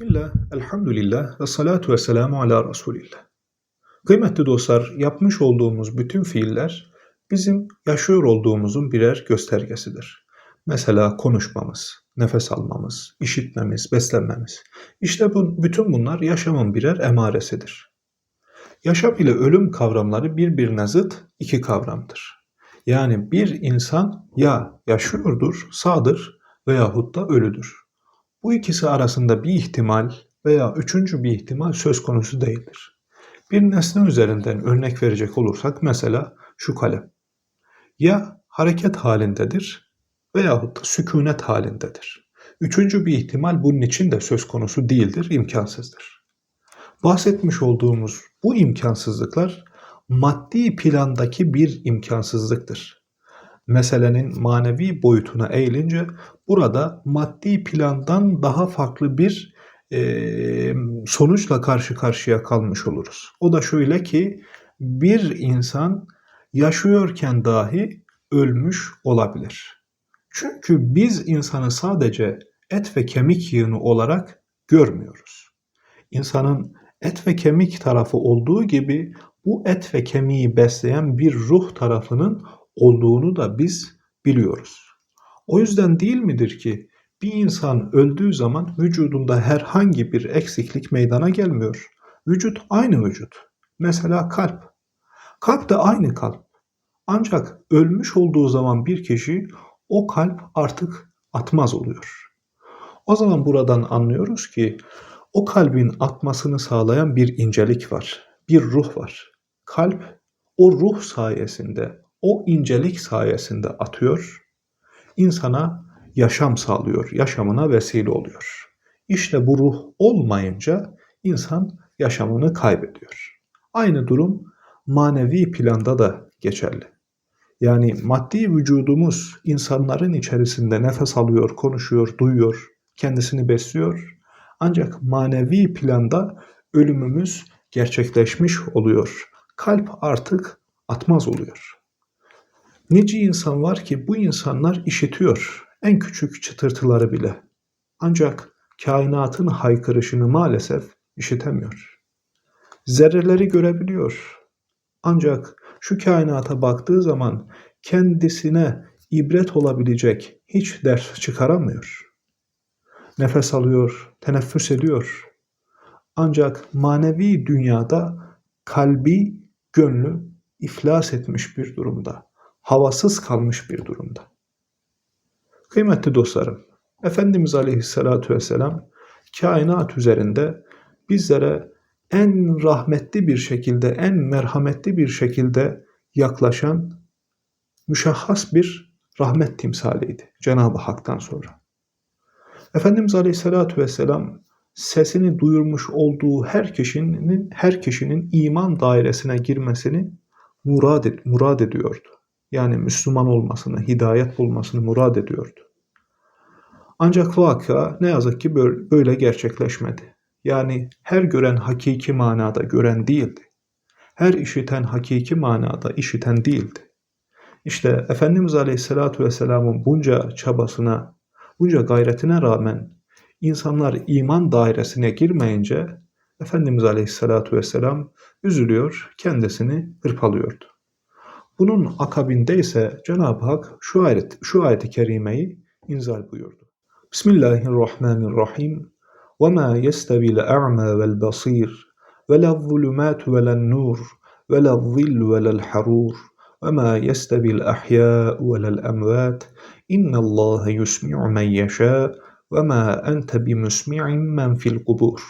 Bismillah, elhamdülillah ve salatu ve selamu ala Resulillah. Kıymetli dostlar, yapmış olduğumuz bütün fiiller bizim yaşıyor olduğumuzun birer göstergesidir. Mesela konuşmamız, nefes almamız, işitmemiz, beslenmemiz. İşte bu, bütün bunlar yaşamın birer emaresidir. Yaşam ile ölüm kavramları birbirine zıt iki kavramdır. Yani bir insan ya yaşıyordur, sağdır veyahut da ölüdür. Bu ikisi arasında bir ihtimal veya üçüncü bir ihtimal söz konusu değildir. Bir nesne üzerinden örnek verecek olursak mesela şu kalem. Ya hareket halindedir veyahut da sükunet halindedir. Üçüncü bir ihtimal bunun için de söz konusu değildir, imkansızdır. Bahsetmiş olduğumuz bu imkansızlıklar maddi plandaki bir imkansızlıktır. Meselenin manevi boyutuna eğilince burada maddi plandan daha farklı bir e, sonuçla karşı karşıya kalmış oluruz. O da şöyle ki bir insan yaşıyorken dahi ölmüş olabilir. Çünkü biz insanı sadece et ve kemik yığını olarak görmüyoruz. İnsanın et ve kemik tarafı olduğu gibi bu et ve kemiği besleyen bir ruh tarafının olduğunu da biz biliyoruz. O yüzden değil midir ki bir insan öldüğü zaman vücudunda herhangi bir eksiklik meydana gelmiyor. Vücut aynı vücut. Mesela kalp. Kalp de aynı kalp. Ancak ölmüş olduğu zaman bir kişi o kalp artık atmaz oluyor. O zaman buradan anlıyoruz ki o kalbin atmasını sağlayan bir incelik var, bir ruh var. Kalp o ruh sayesinde, o incelik sayesinde atıyor, insana yaşam sağlıyor, yaşamına vesile oluyor. İşte bu ruh olmayınca insan yaşamını kaybediyor. Aynı durum manevi planda da geçerli. Yani maddi vücudumuz insanların içerisinde nefes alıyor, konuşuyor, duyuyor, kendisini besliyor. Ancak manevi planda ölümümüz gerçekleşmiş oluyor. Kalp artık atmaz oluyor. Nice insan var ki bu insanlar işitiyor en küçük çıtırtıları bile. Ancak kainatın haykırışını maalesef işitemiyor. Zerreleri görebiliyor. Ancak şu kainata baktığı zaman kendisine ibret olabilecek hiç ders çıkaramıyor. Nefes alıyor, teneffüs ediyor. Ancak manevi dünyada kalbi, gönlü iflas etmiş bir durumda. Havasız kalmış bir durumda. Kıymetli dostlarım, Efendimiz Aleyhisselatü Vesselam kainat üzerinde bizlere en rahmetli bir şekilde, en merhametli bir şekilde yaklaşan müşahhas bir rahmet timsaliydi Cenab-ı Hak'tan sonra. Efendimiz Aleyhisselatü Vesselam sesini duyurmuş olduğu her kişinin her kişinin iman dairesine girmesini murad, et, murad ediyordu. Yani Müslüman olmasını, hidayet bulmasını murad ediyordu. Ancak vaka ne yazık ki böyle gerçekleşmedi. Yani her gören hakiki manada gören değildi. Her işiten hakiki manada işiten değildi. İşte Efendimiz Aleyhisselatü Vesselam'ın bunca çabasına, bunca gayretine rağmen insanlar iman dairesine girmeyince Efendimiz Aleyhisselatü Vesselam üzülüyor, kendisini hırpalıyordu. Bunun akabinde ise Cenab-ı Hak şu ayet şu ayet-i kerimeyi inzal buyurdu. Bismillahirrahmanirrahim. Ve ma yestavi'l a'ma vel basir ve le'z-zulumatu ve le'n-nur ve le'z-zillu ve le'l-harur ve ma yestavi'l ahya ve le'l-emvat. İnallaha yusmi'u men yasha ve ma ente bimusmi'in men fil kubur.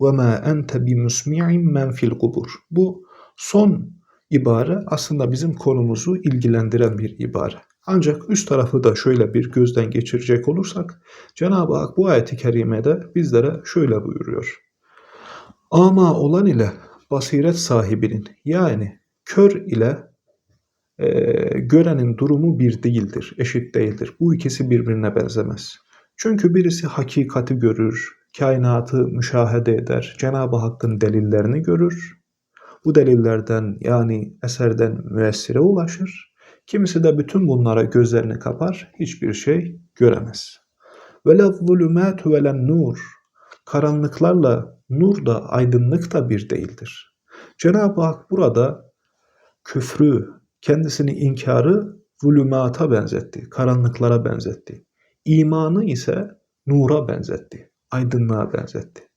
Ve ma ente bimusmi'in men fil kubur. Bu son ibare aslında bizim konumuzu ilgilendiren bir ibare. Ancak üst tarafı da şöyle bir gözden geçirecek olursak Cenab-ı Hak bu ayeti kerimede bizlere şöyle buyuruyor. Ama olan ile basiret sahibinin yani kör ile e, görenin durumu bir değildir, eşit değildir. Bu ikisi birbirine benzemez. Çünkü birisi hakikati görür, kainatı müşahede eder, Cenab-ı Hakk'ın delillerini görür. Bu delillerden yani eserden müessire ulaşır. Kimisi de bütün bunlara gözlerini kapar, hiçbir şey göremez. Ve la zulümâtu nur. karanlıklarla nur da aydınlık da bir değildir. Cenab-ı Hak burada küfrü, kendisini inkarı zulümata benzetti, karanlıklara benzetti. İmanı ise nura benzetti, aydınlığa benzetti.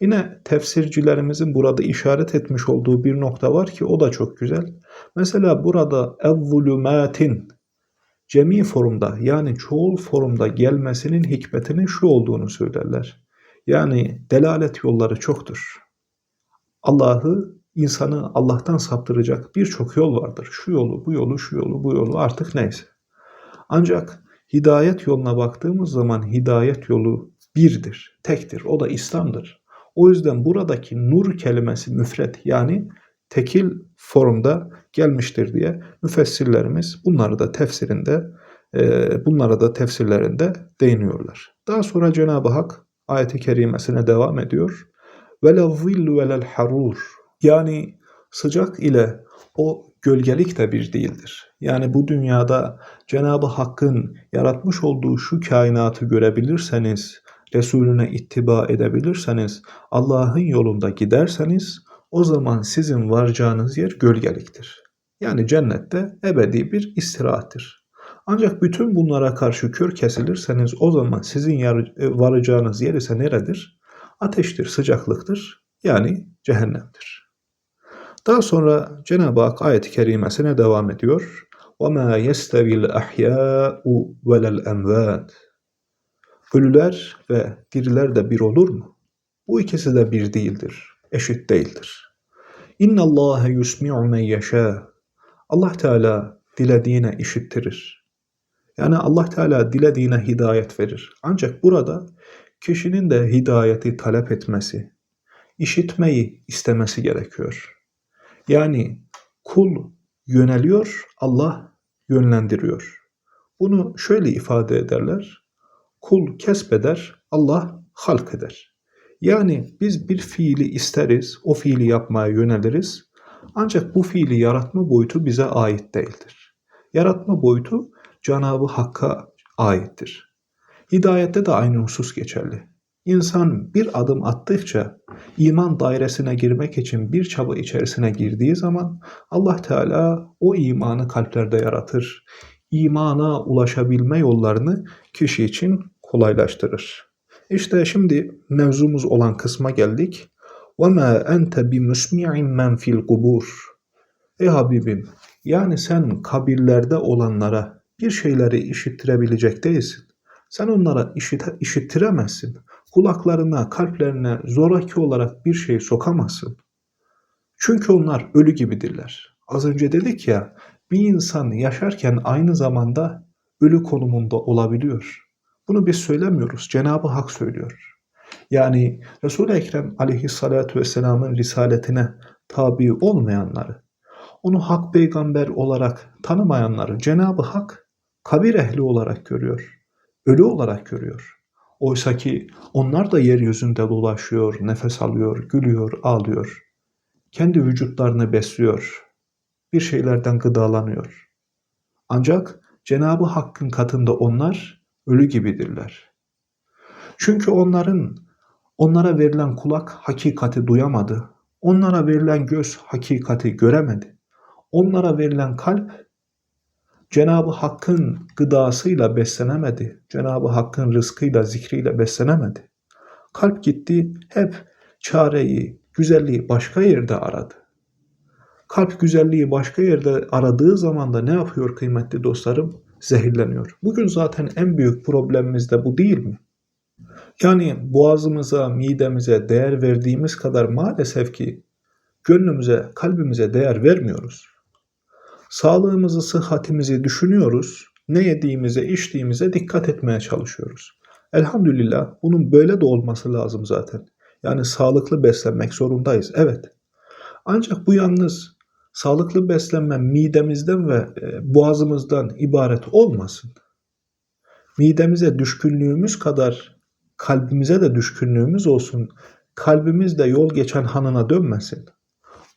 Yine tefsircilerimizin burada işaret etmiş olduğu bir nokta var ki o da çok güzel. Mesela burada ev-zulümatin cemi formda yani çoğul formda gelmesinin hikmetinin şu olduğunu söylerler. Yani delalet yolları çoktur. Allah'ı, insanı Allah'tan saptıracak birçok yol vardır. Şu yolu, bu yolu, şu yolu, bu yolu artık neyse. Ancak hidayet yoluna baktığımız zaman hidayet yolu birdir, tektir. O da İslam'dır. O yüzden buradaki nur kelimesi müfret yani tekil formda gelmiştir diye müfessirlerimiz bunları da tefsirinde e, bunlara da tefsirlerinde değiniyorlar. Daha sonra Cenab-ı Hak ayeti kerimesine devam ediyor. Vele zillu velel harur yani sıcak ile o gölgelik de bir değildir. Yani bu dünyada Cenab-ı Hakk'ın yaratmış olduğu şu kainatı görebilirseniz, Resulüne ittiba edebilirseniz, Allah'ın yolunda giderseniz o zaman sizin varacağınız yer gölgeliktir. Yani cennette ebedi bir istirahattir. Ancak bütün bunlara karşı kör kesilirseniz o zaman sizin varacağınız yer ise neredir? Ateştir, sıcaklıktır. Yani cehennemdir. Daha sonra Cenab-ı Hak ayet-i kerimesine devam ediyor. وَمَا يَسْتَوِي الْأَحْيَاءُ وَلَا الْاَمْوَاتِ Ölüler ve diriler de bir olur mu? Bu ikisi de bir değildir, eşit değildir. İnna Allah yusmi'u men yasha. Allah Teala dilediğine işittirir. Yani Allah Teala dilediğine hidayet verir. Ancak burada kişinin de hidayeti talep etmesi, işitmeyi istemesi gerekiyor. Yani kul yöneliyor, Allah yönlendiriyor. Bunu şöyle ifade ederler. Kul kesbeder, Allah halk eder. Yani biz bir fiili isteriz, o fiili yapmaya yöneliriz. Ancak bu fiili yaratma boyutu bize ait değildir. Yaratma boyutu Cenab-ı Hakk'a aittir. Hidayette de aynı husus geçerli. İnsan bir adım attıkça iman dairesine girmek için bir çaba içerisine girdiği zaman Allah Teala o imanı kalplerde yaratır. İmana ulaşabilme yollarını kişi için kolaylaştırır. İşte şimdi mevzumuz olan kısma geldik. وَمَا أَنْتَ بِمُسْمِعٍ مَنْ فِي الْقُبُورِ Ey Habibim, yani sen kabirlerde olanlara bir şeyleri işittirebilecek değilsin. Sen onlara işit işittiremezsin. Kulaklarına, kalplerine zoraki olarak bir şey sokamazsın. Çünkü onlar ölü gibidirler. Az önce dedik ya, bir insan yaşarken aynı zamanda ölü konumunda olabiliyor. Bunu biz söylemiyoruz. Cenab-ı Hak söylüyor. Yani Resul-i Ekrem aleyhissalatu vesselamın risaletine tabi olmayanları, onu hak peygamber olarak tanımayanları Cenab-ı Hak kabir ehli olarak görüyor. Ölü olarak görüyor. Oysa ki onlar da yeryüzünde dolaşıyor, nefes alıyor, gülüyor, ağlıyor. Kendi vücutlarını besliyor. Bir şeylerden gıdalanıyor. Ancak Cenab-ı Hakk'ın katında onlar ölü gibidirler. Çünkü onların onlara verilen kulak hakikati duyamadı. Onlara verilen göz hakikati göremedi. Onlara verilen kalp Cenab-ı Hakk'ın gıdasıyla beslenemedi. Cenab-ı Hakk'ın rızkıyla, zikriyle beslenemedi. Kalp gitti hep çareyi, güzelliği başka yerde aradı. Kalp güzelliği başka yerde aradığı zaman da ne yapıyor kıymetli dostlarım? Zehirleniyor. Bugün zaten en büyük problemimiz de bu değil mi? Yani boğazımıza, midemize değer verdiğimiz kadar maalesef ki gönlümüze, kalbimize değer vermiyoruz. Sağlığımızı, sıhhatimizi düşünüyoruz. Ne yediğimize, içtiğimize dikkat etmeye çalışıyoruz. Elhamdülillah bunun böyle de olması lazım zaten. Yani sağlıklı beslenmek zorundayız. Evet. Ancak bu yalnız sağlıklı beslenme midemizden ve e, boğazımızdan ibaret olmasın. Midemize düşkünlüğümüz kadar kalbimize de düşkünlüğümüz olsun. Kalbimiz de yol geçen hanına dönmesin.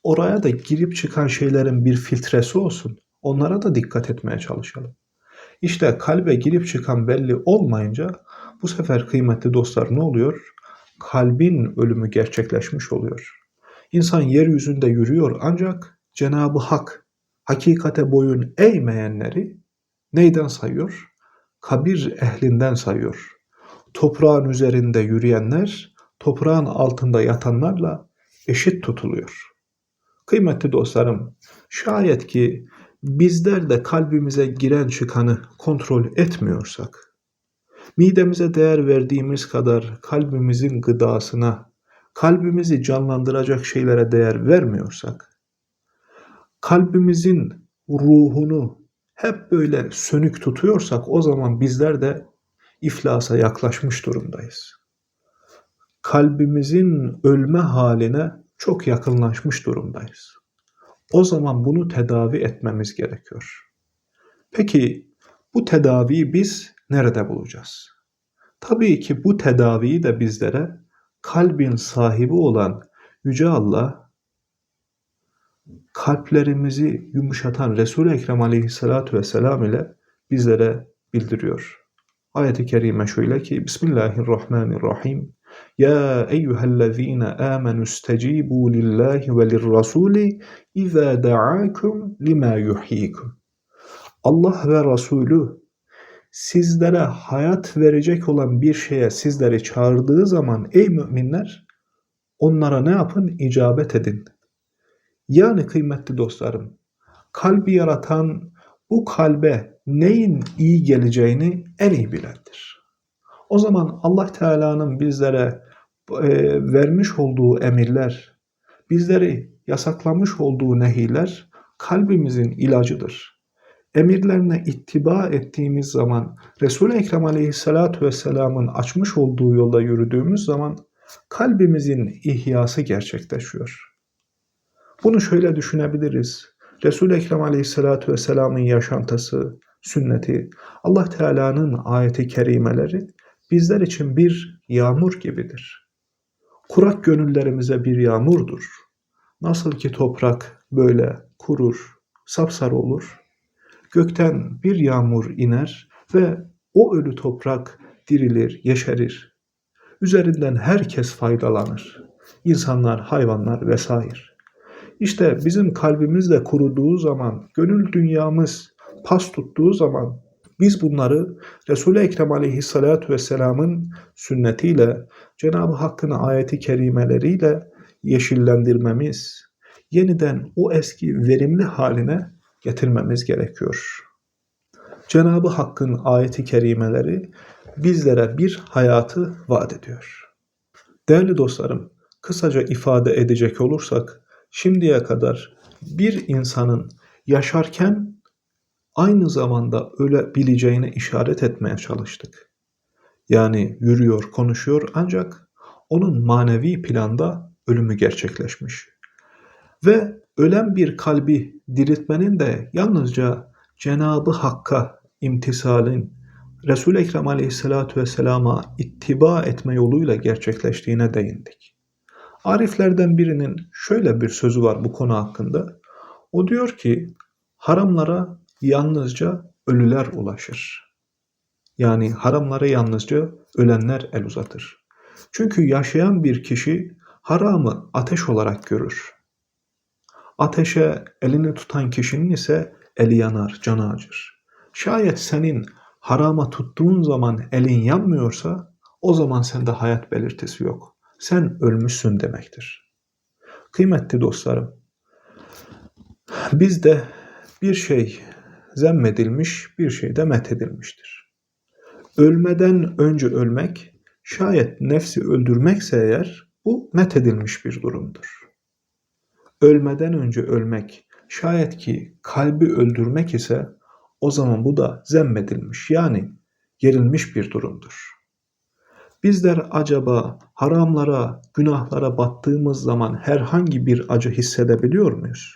Oraya da girip çıkan şeylerin bir filtresi olsun. Onlara da dikkat etmeye çalışalım. İşte kalbe girip çıkan belli olmayınca bu sefer kıymetli dostlar ne oluyor? kalbin ölümü gerçekleşmiş oluyor. İnsan yeryüzünde yürüyor ancak Cenab-ı Hak hakikate boyun eğmeyenleri neyden sayıyor? Kabir ehlinden sayıyor. Toprağın üzerinde yürüyenler toprağın altında yatanlarla eşit tutuluyor. Kıymetli dostlarım, şayet ki bizler de kalbimize giren çıkanı kontrol etmiyorsak, midemize değer verdiğimiz kadar kalbimizin gıdasına, kalbimizi canlandıracak şeylere değer vermiyorsak, kalbimizin ruhunu hep böyle sönük tutuyorsak o zaman bizler de iflasa yaklaşmış durumdayız. Kalbimizin ölme haline çok yakınlaşmış durumdayız. O zaman bunu tedavi etmemiz gerekiyor. Peki bu tedaviyi biz nerede bulacağız? Tabii ki bu tedaviyi de bizlere kalbin sahibi olan Yüce Allah kalplerimizi yumuşatan Resul-i Ekrem aleyhissalatu vesselam ile bizlere bildiriyor. Ayet-i kerime şöyle ki Bismillahirrahmanirrahim Ya eyyühellezine amenu istecibu lillahi ve lirrasuli izâ da'akum lima yuhyikum Allah ve Resulü sizlere hayat verecek olan bir şeye sizleri çağırdığı zaman ey müminler onlara ne yapın? İcabet edin. Yani kıymetli dostlarım, kalbi yaratan bu kalbe neyin iyi geleceğini en iyi bilendir. O zaman Allah Teala'nın bizlere e, vermiş olduğu emirler, bizleri yasaklamış olduğu nehiler kalbimizin ilacıdır. Emirlerine ittiba ettiğimiz zaman, Resul-i Ekrem Aleyhisselatü Vesselam'ın açmış olduğu yolda yürüdüğümüz zaman kalbimizin ihyası gerçekleşiyor. Bunu şöyle düşünebiliriz. Resul-i Ekrem Aleyhisselatü Vesselam'ın yaşantısı, sünneti, Allah Teala'nın ayeti kerimeleri bizler için bir yağmur gibidir. Kurak gönüllerimize bir yağmurdur. Nasıl ki toprak böyle kurur, sapsarı olur, gökten bir yağmur iner ve o ölü toprak dirilir, yeşerir. Üzerinden herkes faydalanır. İnsanlar, hayvanlar vesaire. İşte bizim kalbimiz de kuruduğu zaman, gönül dünyamız pas tuttuğu zaman biz bunları Resul-i Ekrem aleyhissalatu vesselamın sünnetiyle, Cenab-ı Hakk'ın ayeti kerimeleriyle yeşillendirmemiz, yeniden o eski verimli haline getirmemiz gerekiyor. Cenab-ı Hakk'ın ayeti kerimeleri bizlere bir hayatı vaat ediyor. Değerli dostlarım, kısaca ifade edecek olursak, şimdiye kadar bir insanın yaşarken aynı zamanda ölebileceğine işaret etmeye çalıştık. Yani yürüyor, konuşuyor ancak onun manevi planda ölümü gerçekleşmiş. Ve ölen bir kalbi diriltmenin de yalnızca Cenabı Hakk'a imtisalin, Resul-i Ekrem Aleyhisselatü Vesselam'a ittiba etme yoluyla gerçekleştiğine değindik. Ariflerden birinin şöyle bir sözü var bu konu hakkında. O diyor ki haramlara yalnızca ölüler ulaşır. Yani haramlara yalnızca ölenler el uzatır. Çünkü yaşayan bir kişi haramı ateş olarak görür. Ateşe elini tutan kişinin ise eli yanar, canı acır. Şayet senin harama tuttuğun zaman elin yanmıyorsa o zaman sende hayat belirtisi yok sen ölmüşsün demektir. Kıymetli dostlarım, bizde bir şey zemmedilmiş, bir şey de methedilmiştir. Ölmeden önce ölmek, şayet nefsi öldürmekse eğer bu methedilmiş bir durumdur. Ölmeden önce ölmek, şayet ki kalbi öldürmek ise o zaman bu da zemmedilmiş yani gerilmiş bir durumdur. Bizler acaba haramlara, günahlara battığımız zaman herhangi bir acı hissedebiliyor muyuz?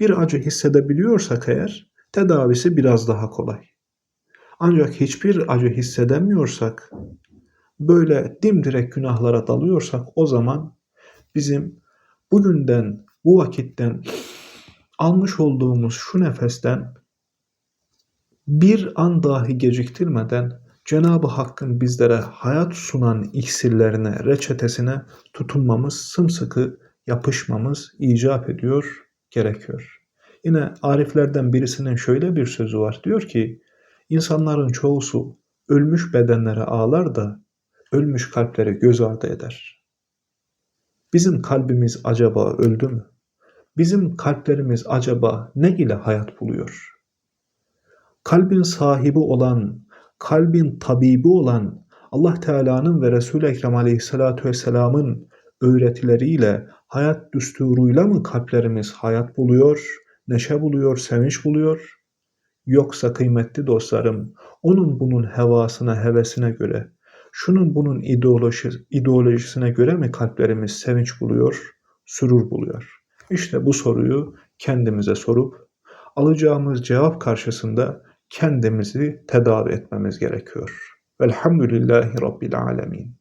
Bir acı hissedebiliyorsak eğer tedavisi biraz daha kolay. Ancak hiçbir acı hissedemiyorsak, böyle dimdirek günahlara dalıyorsak o zaman bizim bugünden, bu vakitten almış olduğumuz şu nefesten bir an dahi geciktirmeden Cenab-ı Hakk'ın bizlere hayat sunan iksirlerine, reçetesine tutunmamız, sımsıkı yapışmamız icap ediyor, gerekiyor. Yine ariflerden birisinin şöyle bir sözü var. Diyor ki, insanların çoğusu ölmüş bedenlere ağlar da ölmüş kalpleri göz ardı eder. Bizim kalbimiz acaba öldü mü? Bizim kalplerimiz acaba ne ile hayat buluyor? Kalbin sahibi olan, kalbin tabibi olan Allah Teala'nın ve Resul-i Ekrem Aleyhisselatü Vesselam'ın öğretileriyle, hayat düsturuyla mı kalplerimiz hayat buluyor, neşe buluyor, sevinç buluyor? Yoksa kıymetli dostlarım, onun bunun hevasına, hevesine göre, şunun bunun ideoloji, ideolojisine göre mi kalplerimiz sevinç buluyor, sürur buluyor? İşte bu soruyu kendimize sorup alacağımız cevap karşısında kendimizi tedavi etmemiz gerekiyor. Velhamdülillahi Rabbil Alemin.